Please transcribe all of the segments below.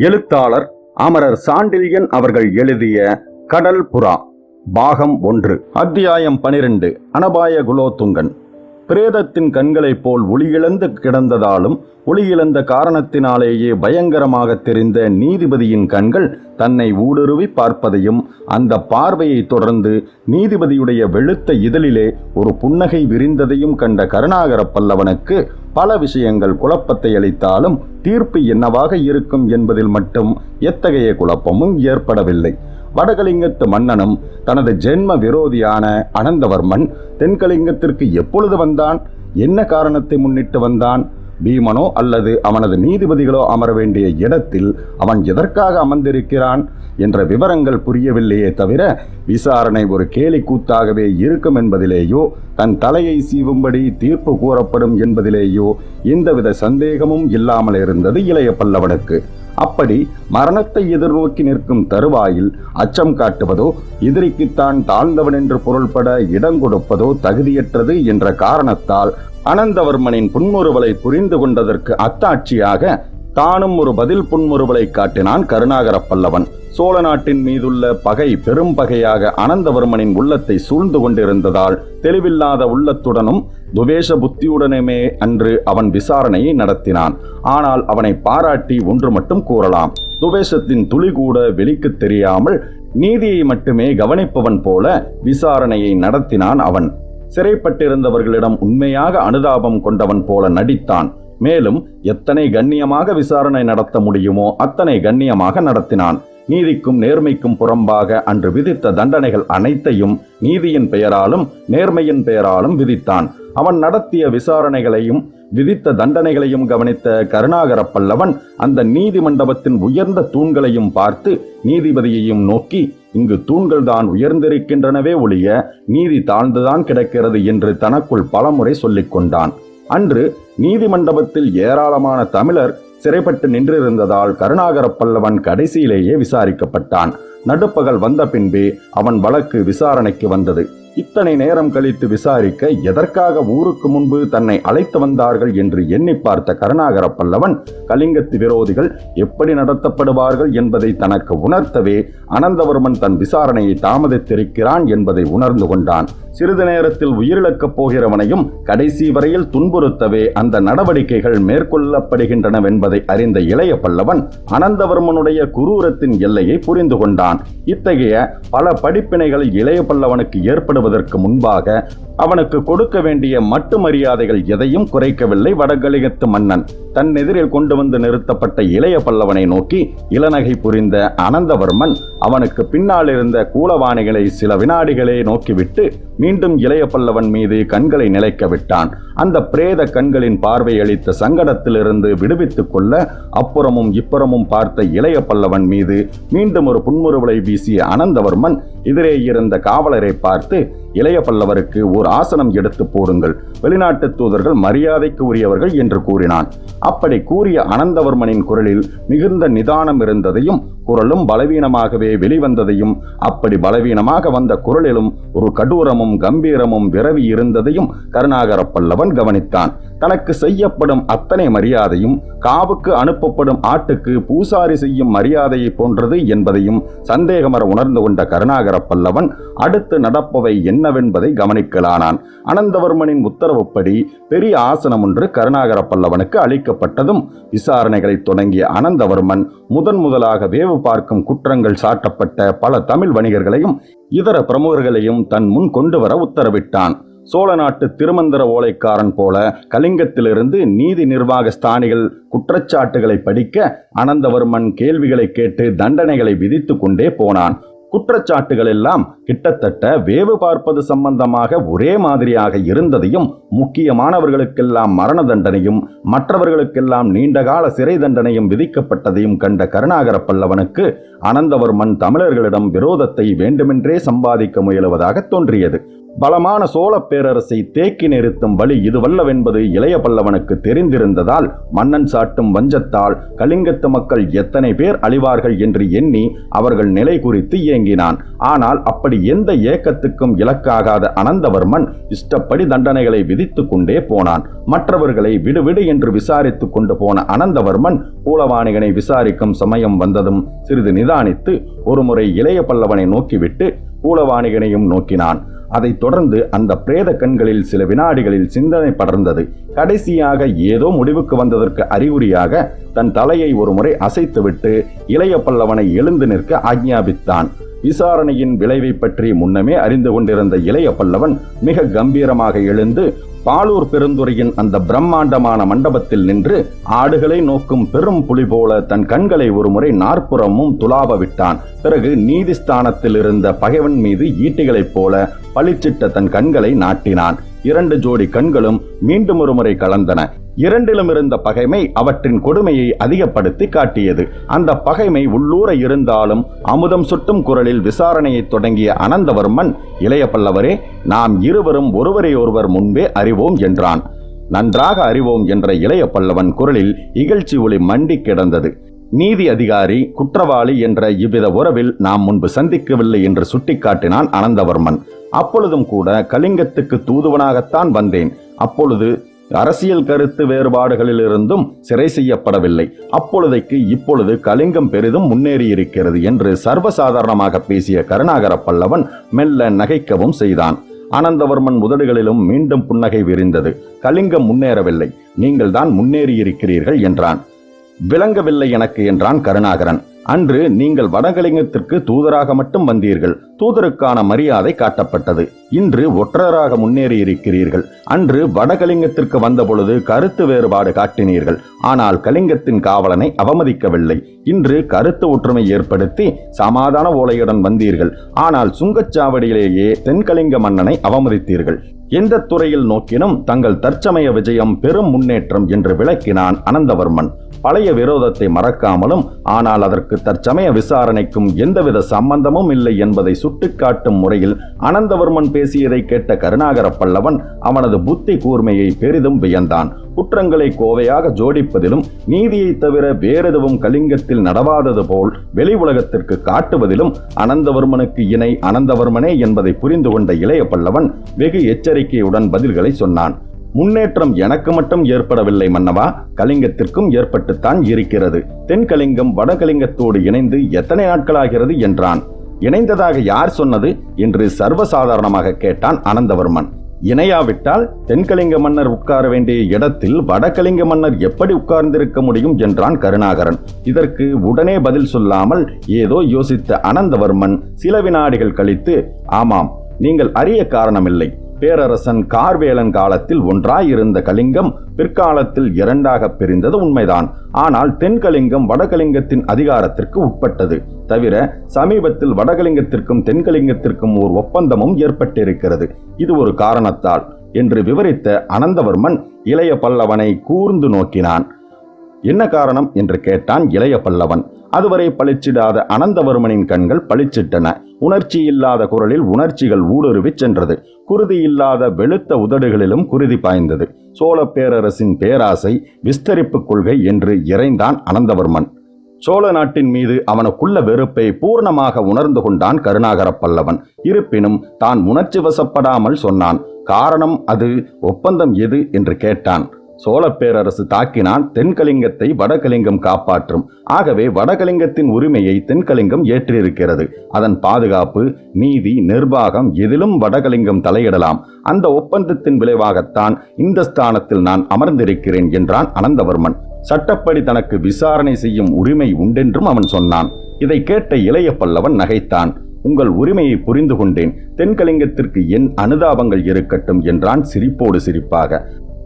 எழுத்தாளர் அமரர் சாண்டில்யன் அவர்கள் எழுதிய கடல் புறா பாகம் ஒன்று. அத்தியாயம் பனிரெண்டு. அனபாய குலோத்துங்கன். பிரேதத்தின் கண்களைப் போல் ஒளியிழந்து கிடந்ததாலும் ஒளியிழந்த காரணத்தினாலேயே பயங்கரமாக தெரிந்த நீதிபதியின் கண்கள் தன்னை ஊடுருவி பார்ப்பதையும் அந்த பார்வையைத் தொடர்ந்து நீதிபதியுடைய வெளுத்த இதழிலே ஒரு புன்னகை விரிந்ததையும் கண்ட கருணாகர பல்லவனுக்கு பல விஷயங்கள் குழப்பத்தை அளித்தாலும் தீர்ப்பு என்னவாக இருக்கும் என்பதில் மட்டும் எத்தகைய குழப்பமும் ஏற்படவில்லை. வடகலிங்கத்து மன்னனும் தனது ஜென்ம விரோதியான அனந்தவர்மன் தென்கலிங்கத்திற்கு எப்பொழுது வந்தான்? என்ன காரணத்தை முன்னிட்டு வந்தான்? பீமனோ அல்லது அவனது நீதிபதிகளோ அமர வேண்டிய இடத்தில் அவன் எதற்காக அமர்ந்திருக்கிறான்? என்ற விவரங்கள் புரியவில்லையே தவிர விசாரணை ஒரு கேலி கூத்தாகவே இருக்கும் என்பதிலேயோ தன் தலையை சீவும்படி தீர்ப்பு கூறப்படும் என்பதிலேயோ எந்தவித சந்தேகமும் இல்லாமல் இருந்தது இளைய பல்லவனுக்கு. அப்படி மரணத்தை எதிர்நோக்கி நிற்கும் தருவாயில் அச்சம் காட்டுவதோ எதிரிக்குத்தான் தாழ்ந்தவன் என்று பொருள்பட இடம் கொடுப்பதோ தகுதியற்றது என்ற காரணத்தால் அனந்தவர்மனின் புன்முறுவலை புரிந்து கொண்டதற்கு அத்தாட்சியாக தானும் ஒரு பதில் புன்முறுவலை காட்டினான் கருணாகர பல்லவன். சோழ நாட்டின் மீதுள்ள பகை பெரும் பகையாக அனந்தவர்மனின் உள்ளத்தை சூழ்ந்து கொண்டிருந்ததால் தெளிவில்லாத உள்ளத்துடனும் துவேஷ புத்தியுடனுமே அன்று அவன் விசாரணையை நடத்தினான். ஆனால் அவனை பாராட்டி ஒன்று மட்டும் கூறலாம். துவேஷத்தின் துளி கூட வெளிக்கு தெரியாமல் நீதியை மட்டுமே கவனிப்பவன் போல விசாரணையை நடத்தினான் அவன். சிறைப்பட்டிருந்தவர்களிடம் உண்மையாக அனுதாபம் கொண்டவன் போல நடித்தான். மேலும் எத்தனை கண்ணியமாக விசாரணை நடத்த முடியுமோ அத்தனை கண்ணியமாக நடத்தினான். நீதிக்கும் நேர்மைக்கும் புறம்பாக அன்று விதித்த தண்டனைகள் அனைத்தையும் நீதியின் பெயராலும் நேர்மையின் பெயராலும் விதித்தான். அவன் நடத்திய விசாரணைகளையும் விதித்த தண்டனைகளையும் கவனித்த கருணாகர பல்லவன் அந்த நீதி மண்டபத்தின் உயர்ந்த தூண்களையும் பார்த்து நீதிபதியையும் நோக்கி இங்கு தூண்கள் தான் உயர்ந்திருக்கின்றனவே ஒழிய நீதி தாழ்ந்துதான் கிடக்கிறது என்று தனக்குள் பலமுறை சொல்லிக் கொண்டான் அன்று நீதிமண்டபத்தில் ஏராளமான தமிழர் சிறைப்பட்டு நின்றிருந்ததால் கருணாகர பல்லவன் கடைசியிலேயே விசாரிக்கப்பட்டான். நடுப்பகல் வந்த பின்பே அவன் வழக்கு விசாரணைக்கு வந்தது. இத்தனை நேரம் கழித்து விசாரிக்க எதற்காக ஊருக்கு முன்பு தன்னை அழைத்து வந்தார்கள் என்று எண்ணி பார்த்த கருணாகர பல்லவன் கலிங்கத்து விரோதிகள் எப்படி நடத்தப்படுவார்கள் என்பதை தனக்கு உணர்த்தவே அனந்தவர்மன் தன் விசாரணையை தாமதித்திருக்கிறான் என்பதை உணர்ந்து கொண்டான். சிறிது நேரத்தில் உயிரிழக்கப் போகிறவனையும் கடைசி வரையில் துன்புறுத்தவே அந்த நடவடிக்கைகள் மேற்கொள்ளப்படுகின்றனவென்பதை அறிந்த இளைய பல்லவன் அனந்தவர்மனுடைய குரூரத்தின் எல்லையை புரிந்து கொண்டான். இத்தகைய பல படிப்பினைகள் இளைய பல்லவனுக்கு தொடங்குவதற்கு முன்பாக அவனுக்கு கொடுக்க வேண்டிய மட்டு மரியாதைகள் எதையும் குறைக்கவில்லை. வடகலிகத்து மன்னன் தன் எதிரில் கொண்டு வந்து நிறுத்தப்பட்ட இளைய பல்லவனை நோக்கி இளநகை புரிந்த அனந்தவர்மன் அவனுக்கு பின்னால் இருந்த கூலவாணிகளை சில வினாடிகளே நோக்கிவிட்டு மீண்டும் இளைய பல்லவன் மீது கண்களை நிலைக்க விட்டான். அந்த பிரேத கண்களின் பார்வை அளித்த சங்கடத்திலிருந்து விடுவித்துக் கொள்ள அப்புறமும் இப்புறமும் பார்த்த இளைய பல்லவன் மீது மீண்டும் ஒரு புன்முறுவலை வீசிய அனந்தவர்மன் எதிரே இருந்த காவலரை பார்த்து இளைய பல்லவருக்கு ஓர் ஆசனம் எடுத்து போடுங்கள். வெளிநாட்டு தூதர்கள் மரியாதைக்கு உரியவர்கள் என்று கூறினான். அப்படி கூறிய அனந்தவர்மனின் குரலில் மிகுந்த நிதானம் இருந்ததையும் குரலும் பலவீனமாகவே வெளிவந்ததையும் அப்படி பலவீனமாக வந்த குரலிலும் ஒரு கடூரமும் கம்பீரமும் விரவி இருந்ததையும் கருணாகர பல்லவன் கவனித்தான். தனக்கு செய்யப்படும் அத்தனை மரியாதையும் காவுக்கு அனுப்பப்படும் ஆட்டுக்கு பூசாரி செய்யும் மரியாதையை போன்றது என்பதையும் சந்தேகமர உணர்ந்து கொண்ட கருணாகர பல்லவன் அடுத்து நடப்பவை என்னவென்பதை கவனிக்கலானான். அனந்தவர்மனின் உத்தரவுப்படி பெரிய ஆசனம் ஒன்று கருணாகர பல்லவனுக்கு அளிக்கப்பட்டதும் விசாரணைகளை தொடங்கிய அனந்தவர்மன் முதன் முதலாக வேவு பார்க்கும் குற்றங்கள் சாட்டப்பட்ட பல தமிழ் வணிகர்களையும் இதர பிரமுகர்களையும் தன் முன் கொண்டு வர உத்தரவிட்டான். சோழ நாட்டு திருமந்திர ஓலைக்காரன் போல கலிங்கத்திலிருந்து நீதி நிர்வாக ஸ்தானிகள் குற்றச்சாட்டுகளை படிக்க அனந்தவர்மன் கேள்விகளை கேட்டு தண்டனைகளை விதித்து கொண்டே போனான். குற்றச்சாட்டுகள் எல்லாம் கிட்டத்தட்ட வேவு பார்ப்பது சம்பந்தமாக ஒரே மாதிரியாக இருந்ததையும் முக்கியமானவர்களுக்கெல்லாம் மரண தண்டனையும் மற்றவர்களுக்கெல்லாம் நீண்டகால சிறை தண்டனையும் விதிக்கப்பட்டதையும் கண்ட கருணாகர பல்லவனுக்கு அனந்தவர்மன் தமிழர்களிடம் விரோதத்தை வேண்டுமென்றே சம்பாதிக்க முயலுவதாக தோன்றியது. பலமான சோழ பேரரசை தேக்கி நிறுத்தும் வழி இதுவல்லவென்பது இளைய பல்லவனுக்கு தெரிந்திருந்ததால் மன்னன் சாட்டும் வஞ்சத்தால் கலிங்கத்து மக்கள் எத்தனை பேர் அழிவார்கள் என்று எண்ணி அவர்கள் நிலை குறித்து ஏங்கினான். ஆனால் அப்படி எந்த ஏக்கத்துக்கும் இலக்காகாத அனந்தவர்மன் இஷ்டப்படி தண்டனைகளை விதித்து கொண்டே போனான். மற்றவர்களை விடுவிடு என்று விசாரித்து கொண்டு போன அனந்தவர்மன் கூலவாணிகனை விசாரிக்கும் சமயம் வந்ததும் சிறிது நிதானித்து ஒருமுறை இளைய பல்லவனை நோக்கிவிட்டு கூலவாணிகனையும் நோக்கினான். அதைத் தொடர்ந்து அந்த பிரேத கண்களில் சில வினாடிகளில் சிந்தனை படர்ந்தது. கடைசியாக ஏதோ முடிவுக்கு வந்ததற்கு அறிகுறியாக தன் தலையை ஒருமுறை அசைத்துவிட்டு இளைய பல்லவனை எழுந்து நிற்க ஆக்ஞாபித்தான். விசாரணையின் விளைவை பற்றி முன்னமே அறிந்து கொண்டிருந்த இளைய பல்லவன் மிக கம்பீரமாக எழுந்து பாலூர் பெருந்துறையின் அந்த பிரம்மாண்டமான மண்டபத்தில் நின்று ஆடுகளை நோக்கும் பெரும் புலி போல தன் கண்களை ஒருமுறை நாற்புறமும் துலாப விட்டான். பிறகு நீதிஸ்தானத்தில் இருந்த பகைவன் மீது ஈட்டிகளைப் போல பளிச்சிட்ட தன் கண்களை நாட்டினான். இரண்டு ஜோடி கண்களும் மீண்டும் ஒருமுறை கலந்தன. இரண்டிலும் இருந்த பகைமை அவற்றின் கொடுமையை அதிகப்படுத்தி காட்டியது. அந்த பகைமை உள்ளூர இருந்தாலும் அமுதம் சுட்டும் குரலில் விசாரணையை தொடங்கிய அனந்தவர்மன் இளைய பல்லவரே நாம் இருவரும் ஒருவரை ஒருவர் முன்பே அறிவோம் என்றான். நன்றாக அறிவோம் என்ற இளைய பல்லவன் குரலில் இகழ்ச்சி ஒளி மண்டி கிடந்தது. நீதி அதிகாரி குற்றவாளி என்ற இவ்வித உறவில் நாம் முன்பு சந்திக்கவில்லை என்று சுட்டிக்காட்டினான் அனந்தவர்மன். அப்பொழுதும் கூட கலிங்கத்துக்கு தூதுவனாகத்தான் வந்தேன். அப்பொழுது அரசியல் கருத்து வேறுபாடுகளிலிருந்தும் சிறை செய்யப்படவில்லை. அப்பொழுதைக்கு இப்பொழுது கலிங்கம் பெரிதும் முன்னேறியிருக்கிறது என்று சர்வசாதாரணமாக பேசிய கருணாகர பல்லவன் மெல்ல நகைக்கவும் செய்தான். ஆனந்தவர்மன் உதடுகளிலும் மீண்டும் புன்னகை விரிந்தது. கலிங்கம் முன்னேறவில்லை. நீங்கள் தான் முன்னேறியிருக்கிறீர்கள் என்றான். விளங்கவில்லை எனக்கு என்றான் கருணாகரன். அன்று நீங்கள் வடகலிங்கத்திற்கு தூதராக மட்டும் வந்தீர்கள். தூதருக்கான மரியாதை காட்டப்பட்டது. இன்று ஒற்றராக முன்னேறியிருக்கிறீர்கள். அன்று வடகலிங்கத்திற்கு வந்தபொழுது கருத்து வேறுபாடு காட்டினீர்கள். ஆனால் கலிங்கத்தின் காவலனை அவமதிக்கவில்லை. இன்று கருத்து ஒற்றுமை ஏற்படுத்தி சமாதான ஓலையுடன் வந்தீர்கள். ஆனால் சுங்கச்சாவடியிலேயே தென்கலிங்க மன்னனை அவமதித்தீர்கள். எந்த துறையில் நோக்கினும் தங்கள் தற்சமய விஜயம் பெரும் முன்னேற்றம் என்று விளக்கினான் அனந்தவர்மன். பழைய விரோதத்தை மறக்காமலும் ஆனால் அதற்கு தற்சமய விசாரணைக்கும் எந்தவித சம்பந்தமும் இல்லை என்பதை சுட்டிக்காட்டும் முறையில் அனந்தவர்மன் பேசியதை கேட்ட கருணாகர பல்லவன் அவனது புத்தி கூர்மையை பெரிதும் வியந்தான். குற்றங்களை கோவையாக ஜோடிப்பதிலும் நீதியை தவிர வேறெதுவும் கலிங்கத்தில் நடவாதது போல் வெளி உலகத்திற்கு காட்டுவதிலும் அனந்தவர்மனுக்கு இணை அனந்தவர்மனே என்பதை புரிந்து கொண்ட இளைய பல்லவன் வெகு எச்சரிக்கையுடன் பதில்களை சொன்னான். முன்னேற்றம் எனக்கு மட்டும் ஏற்படவில்லை மன்னவா. கலிங்கத்திற்கும் ஏற்பட்டுத்தான் இருக்கிறது. தென்கலிங்கம் வடகலிங்கத்தோடு இணைந்து எத்தனை நாட்களாகிறது என்றான். இணைந்ததாக யார் சொன்னது என்று சர்வசாதாரணமாக கேட்டான் அனந்தவர்மன். இணையாவிட்டால் தென்கலிங்க மன்னர் உட்கார வேண்டிய இடத்தில் வடகலிங்க மன்னர் எப்படி உட்கார்ந்திருக்க முடியும் என்றான் கருணாகரன். இதற்கு உடனே பதில் சொல்லாமல் ஏதோ யோசித்த அனந்தவர்மன் சில வினாடிகள் கழித்து ஆமாம் நீங்கள் அறிய காரணமில்லை. பேரரசன் கார்வேலன் காலத்தில் ஒன்றாயிருந்த கலிங்கம் பிற்காலத்தில் இரண்டாக பிரிந்தது உண்மைதான். ஆனால் தென்கலிங்கம் வடகலிங்கத்தின் அதிகாரத்திற்கு உட்பட்டது. தவிர சமீபத்தில் வடகலிங்கத்திற்கும் தென்கலிங்கத்திற்கும் ஓர் ஒப்பந்தமும் ஏற்பட்டிருக்கிறது. இது ஒரு காரணத்தால் என்று விவரித்த அனந்தவர்மன் இளைய பல்லவனை கூர்ந்து நோக்கினான். என்ன காரணம் என்று கேட்டான் இளைய பல்லவன். அதுவரை பளிச்சிடாத அனந்தவர்மனின் கண்கள் பளிச்சிட்டன. உணர்ச்சி இல்லாத குரலில் உணர்ச்சிகள் ஊடுருவிச் சென்றது. குருதி இல்லாத வெளுத்த உதடுகளிலும் குருதி பாய்ந்தது. சோழ பேரரசின் பேராசை விஸ்தரிப்பு கொள்கை என்று இறைந்தான் அனந்தவர்மன். சோழ நாட்டின் மீது அவனுக்குள்ள வெறுப்பை பூர்ணமாக உணர்ந்து கொண்டான் கருணாகர பல்லவன். இருப்பினும் தான் உணர்ச்சி வசப்படாமல் சொன்னான். காரணம் அது ஒப்பந்தம் எது? என்று கேட்டான். சோழ பேரரசு தாக்கினால் தென்கலிங்கத்தை வடகலிங்கம் காப்பாற்றும். ஆகவே வடகலிங்கத்தின் உரிமையை தென்கலிங்கம் ஏற்றிருக்கிறது. அதன் பாதுகாப்பு நீதி நிர்வாகம் எதிலும் வடகலிங்கம் தலையிடலாம். அந்த ஒப்பந்தத்தின் விளைவாகத்தான் இந்த ஸ்தானத்தில் நான் அமர்ந்திருக்கிறேன் என்றான் அனந்தவர்மன். சட்டப்படி தனக்கு விசாரணை செய்யும் உரிமை உண்டென்றும் அவன் சொன்னான். இதை கேட்ட இளைய பல்லவன் நகைத்தான். உங்கள் உரிமையை புரிந்து கொண்டேன். தென்கலிங்கத்திற்கு என் அனுதாபங்கள் இருக்கட்டும் என்றான் சிரிப்போடு சிரிப்பாக.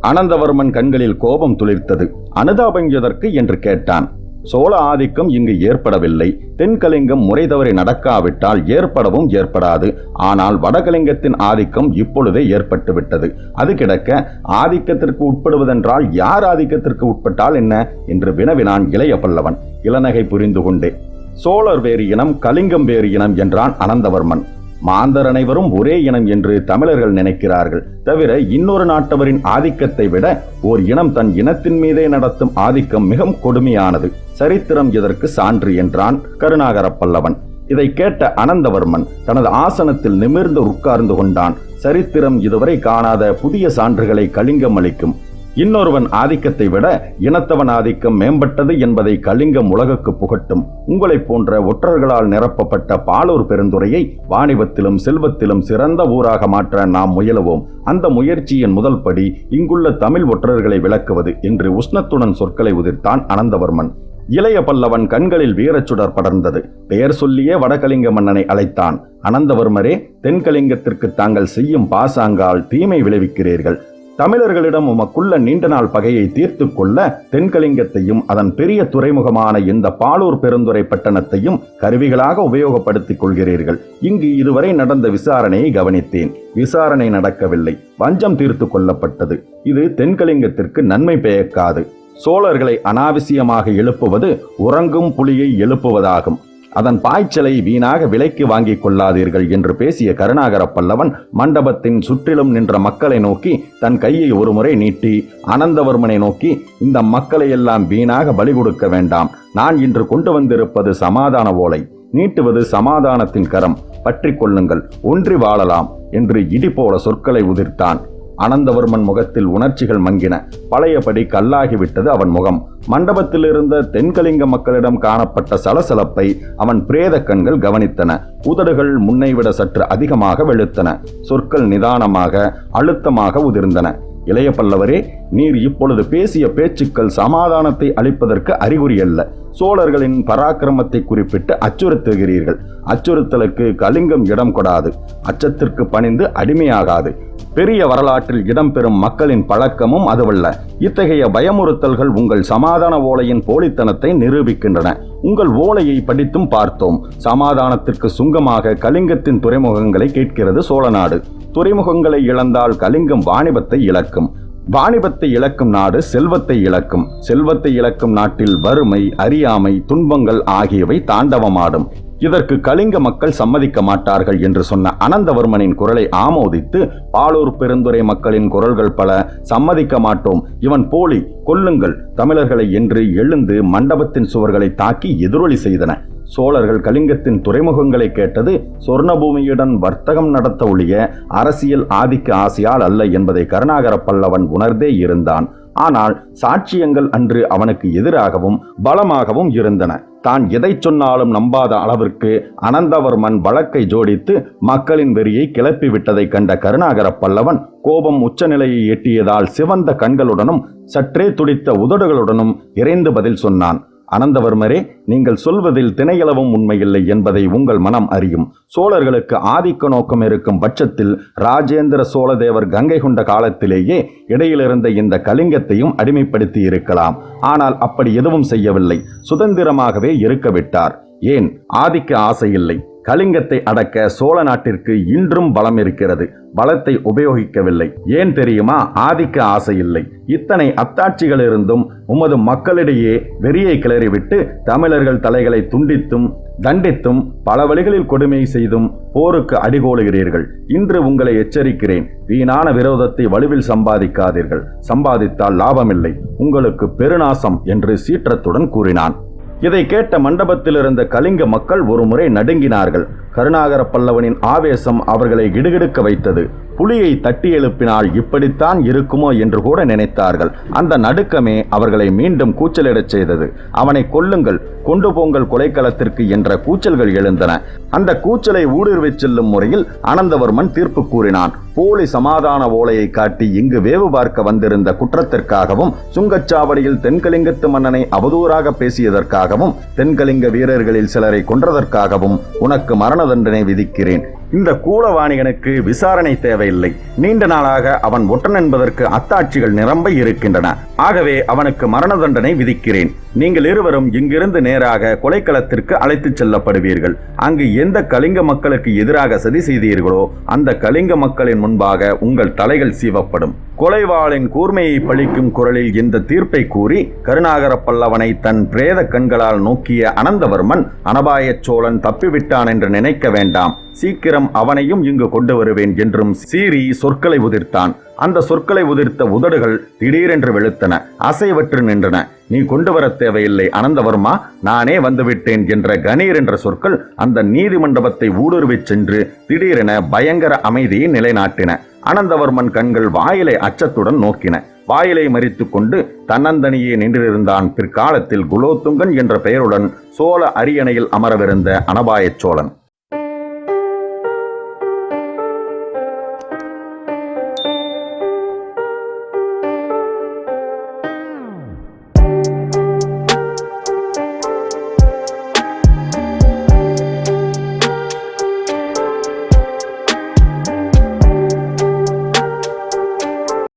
அனந்தவர்மன் கண்களில் கோபம் துளிர்த்தது. அனுதாபம் எதற்கு என்று கேட்டான். சோழ ஆதிக்கம் இங்கு ஏற்படவில்லை. தென்கலிங்கம் முறை தவறி நடக்காவிட்டால் ஏற்படவும் ஏற்படாது. ஆனால் வடகலிங்கத்தின் ஆதிக்கம் இப்பொழுதே ஏற்பட்டுவிட்டது அது கிடக்க ஆதிக்கத்திற்கு உட்படுவதென்றால் யார் ஆதிக்கத்திற்கு உட்பட்டால் என்ன? என்று வினவினான் இளைய பல்லவன் இளநகை புரிந்து கொண்டே சோழர் வேறு இனம் கலிங்கம் வேறு இனம் என்றான் அனந்தவர்மன். மாந்தர் அனைவரும் ஒரே இனம் என்று தமிழர்கள் நினைக்கிறார்கள். தவிர இன்னொரு நாட்டவரின் ஆதிக்கத்தை விட ஓர் இனம் தன் இனத்தின் மீதே நடத்தும் ஆதிக்கம் மிகவும் கொடுமையானது. சரித்திரம் இதற்கு சான்று என்றான் கருணாகர பல்லவன். இதை கேட்ட அனந்தவர்மன் தனது ஆசனத்தில் நிமிர்ந்து உட்கார்ந்து கொண்டான். சரித்திரம் இதுவரை காணாத புதிய சான்றுகளை கலிங்கம் அளிக்கும். இன்னொருவன் ஆதிக்கத்தை விட இனத்தவன் ஆதிக்கம் மேம்பட்டது என்பதை கலிங்கம் உலகுக்கு புகட்டும். உங்களைப் போன்ற ஒற்றர்களால் நிரப்பப்பட்ட பாலூர் பெருந்துறையை வாணிபத்திலும் செல்வத்திலும் சிறந்த ஊராக மாற்ற நாம் முயலுவோம். அந்த முயற்சியின் முதல் படி இங்குள்ள தமிழ் ஒற்றர்களை விளக்குவது என்று உஷ்ணத்துடன் சொற்களை உதிர்த்தான் அனந்தவர்மன். இளைய பல்லவன் கண்களில் வீரச்சுடர் படர்ந்தது. பெயர் சொல்லியே வடகலிங்க மன்னனை அழைத்தான். அனந்தவர்மரே தென்கலிங்கத்திற்கு தாங்கள் செய்யும் பாசாங்கால் தீமை விளைவிக்கிறீர்கள். தமிழர்களிடம் உமக்குள்ள நீண்ட நாள் பகையை தீர்த்து கொள்ள தென்கலிங்கத்தையும் அதன் பெரிய துறைமுகமான இந்த பாலூர் பெருந்துறை பட்டணத்தையும் கருவிகளாக உபயோகப்படுத்திக் கொள்கிறீர்கள். இங்கு இதுவரை நடந்த விசாரணையை கவனித்தேன். விசாரணை நடக்கவில்லை. வஞ்சம் தீர்த்து கொள்ளப்பட்டது இது தென்கலிங்கத்திற்கு நன்மை பெயக்காது சோழர்களை அனாவசியமாக எழுப்புவது உறங்கும் புலியை எழுப்புவதாகும். அதன் பாய்ச்சலை வீணாக விலைக்கு வாங்கிக் கொள்ளாதீர்கள் என்று பேசிய கருணாகர பல்லவன் மண்டபத்தின் சுற்றிலும் நின்ற மக்களை நோக்கி தன் கையை ஒருமுறை நீட்டி அனந்தவர்மனை நோக்கி இந்த மக்களை எல்லாம் வீணாக பலி கொடுக்க வேண்டாம். நான் இன்று கொண்டு வந்திருப்பது சமாதான ஓலை. நீட்டுவது சமாதானத்தின் கரம். பற்றி கொள்ளுங்கள். ஒன்றி வாழலாம் என்று இடி போல சொற்களை உதிர்த்தான். அனந்தவர்மன் முகத்தில் உணர்ச்சிகள் மங்கின. பழையபடி கல்லாகிவிட்டது அவன் முகம். மண்டபத்தில் இருந்த தென்கலிங்க மக்களிடம் காணப்பட்ட சலசலப்பை அவன் பிரேத கண்கள் கவனித்தன. உதடுகள் முன்னைவிட சற்று அதிகமாக வெளுத்தன. சொற்கள் நிதானமாக அழுத்தமாக உதிர்ந்தன. இளைய பல்லவரே நீர் இப்பொழுது பேசிய பேச்சுக்கள் சமாதானத்தை அளிப்பதற்கு அறிகுறியல்ல சோழர்களின் பராக்கிரமத்தை குறிப்பிட்டு அச்சுறுத்துகிறீர்கள். அச்சுறுத்தலுக்கு கலிங்கம் இடம் கொடாது. அச்சத்திற்கு பணிந்து அடிமையாகாது. பெரிய வரலாற்றில் இடம்பெறும் மக்களின் பழக்கமும் அதுவல்ல. இத்தகைய பயமுறுத்தல்கள் உங்கள் சமாதான ஓலையின் போலித்தனத்தை நிரூபிக்கின்றன. உங்கள் ஓலையை படித்தும் பார்த்தோம். சமாதானத்திற்கு சுங்கமாக கலிங்கத்தின் துறைமுகங்களை கேட்கிறது சோழநாடு. துறைமுகங்களை இழந்தால் கலிங்கம் வாணிபத்தை இழக்கும். வாணிபத்தை இழக்கும் நாடு செல்வத்தை இழக்கும். செல்வத்தை இழக்கும் நாட்டில் வறுமை அறியாமை துன்பங்கள் ஆகியவை தாண்டவமாடும். இதற்கு கலிங்க மக்கள் சம்மதிக்க மாட்டார்கள் என்று சொன்ன அனந்தவர்மனின் குரலை ஆமோதித்து பாலூர் பெருந்துறை மக்களின் குரல்கள் பல சம்மதிக்க மாட்டோம் இவன் போலி கொல்லுங்கள் தமிழர்களை என்று எழுந்து மண்டபத்தின் சுவர்களை தாக்கி எதிரொலி செய்தன. சோழர்கள் கலிங்கத்தின் துறைமுகங்களை கேட்டது சொர்ணபூமியுடன் வர்த்தகம் நடத்த ஒழிய அரசியல் ஆதிக்க ஆசையால் அல்ல என்பதை கருணாகர பல்லவன் உணர்ந்தே இருந்தான். ஆனால் சாட்சியங்கள் அன்று அவனுக்கு எதிராகவும் பலமாகவும் இருந்தன. தான் எதை சொன்னாலும் நம்பாத அளவிற்கு அனந்தவர்மன் வழக்கை ஜோடித்து மக்களின் வெறியை கிளப்பி விட்டதை கண்ட கருணாகர பல்லவன் கோபம் உச்சநிலையை எட்டியதால் சிவந்த கண்களுடனும் சற்றே துடித்த உதடுகளுடனும் இறைந்து பதில் சொன்னான். அனந்தவர்மரே நீங்கள் சொல்வதில் திணையளவும் உண்மையில்லை என்பதை உங்கள் மனம் அறியும். சோழர்களுக்கு ஆதிக்க நோக்கம் இருக்கும் பட்சத்தில் ராஜேந்திர சோழதேவர் கங்கை கொண்ட காலத்திலேயே இடையிலிருந்த இந்த கலிங்கத்தையும் அடிமைப்படுத்தி இருக்கலாம். ஆனால் அப்படி எதுவும் செய்யவில்லை. சுதந்திரமாகவே இருக்க விட்டார். ஏன்? ஆதிக்க ஆசை இல்லை. கலிங்கத்தை அடக்க சோழ நாட்டிற்கு இன்றும் பலம் இருக்கிறது. பலத்தை உபயோகிக்கவில்லை. ஏன் தெரியுமா? ஆதிக்க ஆசை இல்லை. இத்தனை அத்தாட்சிகள் இருந்தும் உமது மக்களிடையே வெறியை கிளறிவிட்டு தமிழர்கள் தலைகளை துண்டித்தும் தண்டித்தும் பல வழிகளில் கொடுமை செய்தும் போருக்கு அடிகோளுகிறீர்கள் இன்று உங்களை எச்சரிக்கிறேன். வீணான விரோதத்தை வலுவில் சம்பாதிக்காதீர்கள். சம்பாதித்தால் லாபமில்லை. உங்களுக்கு பெருநாசம் என்று சீற்றத்துடன் கூறினான். இதை கேட்ட மண்டபத்தில் இருந்த கலிங்க மக்கள் ஒருமுறை நடுங்கினார்கள். கருணாகர பல்லவனின் ஆவேசம் அவர்களை கிடுகிடுக்க வைத்தது. புலியை தட்டி எழுப்பினால் இப்படித்தான் இருக்குமோ என்று கூட நினைத்தார்கள். அந்த நடுக்கமே அவர்களை மீண்டும் கூச்சலிடச் செய்தது. அவனை கொல்லுங்கள் கொண்டு போங்கள் கொலைக்களத்திற்கு என்ற கூச்சல்கள் எழுந்தன. அந்த கூச்சலை ஊடுருவிச் செல்லும் முறையில் அனந்தவர்மன் தீர்ப்பு கூறினான். போலி சமாதான ஓலையை காட்டி இங்கு வேவு பார்க்க வந்திருந்த குற்றத்திற்காகவும் சுங்கச்சாவடியில் தென்கலிங்கத்து மன்னனை அவதூறாக பேசியதற்காகவும் தென்கலிங்க வீரர்களில் சிலரை கொன்றதற்காகவும் உனக்கு மரண தண்டனை விதிக்கிறேன். இந்த கூலவாணிகனுக்கு விசாரணை தேவையில்லை. நீண்ட நாளாக அவன் ஒற்றன் என்பதற்கு அத்தாட்சிகள் நிரம்ப இருக்கின்றன. ஆகவே அவனுக்கு மரண தண்டனை விதிக்கிறேன். நீங்கள் இருவரும் இங்கிருந்து நேராக கொலைக்களத்திற்கு அழைத்துச் செல்லப்படுவீர்கள். அங்கு எந்த கலிங்க மக்களுக்கு எதிராக சதி செய்தீர்களோ அந்த கலிங்க மக்களின் முன்பாக உங்கள் தலைகள் சீவப்படும். கொலைவாளின் கூர்மையை பழிக்கும் குரலில் இந்த தீர்ப்பை கூறி கருணாகர பல்லவனை தன் பிரேத கண்களால் நோக்கிய அனந்தவர்மன் அனபாயச் சோழன் தப்பிவிட்டான் என்று நினைக்க வேண்டாம். சீக்கிரம் அவனையும் இங்கு கொண்டு வருவேன் என்றும் சீறி சொற்களை உதிர்த்தான். அந்த சொற்களை உதிர்த்த உதடுகள் திடீரென்று வெளுத்தன. அசைவற்று நின்றன. நீ கொண்டு வர தேவையில்லை. அனந்தவர்மா நானே வந்துவிட்டேன் என்ற கணீர் என்ற சொற்கள் அந்த நீதிமண்டபத்தை ஊடுருவிச் சென்று திடீரென பயங்கர அமைதியை நிலைநாட்டின. அனந்தவர்மன் கண்கள் வாயிலை அச்சத்துடன் நோக்கின. வாயிலை மறித்துக் கொண்டு தன்னந்தனியே நின்றிருந்தான். பிற்காலத்தில் குலோத்துங்கன் என்ற பெயருடன் சோழ அரியணையில் அமரவிருந்த அனபாயச் சோழன்.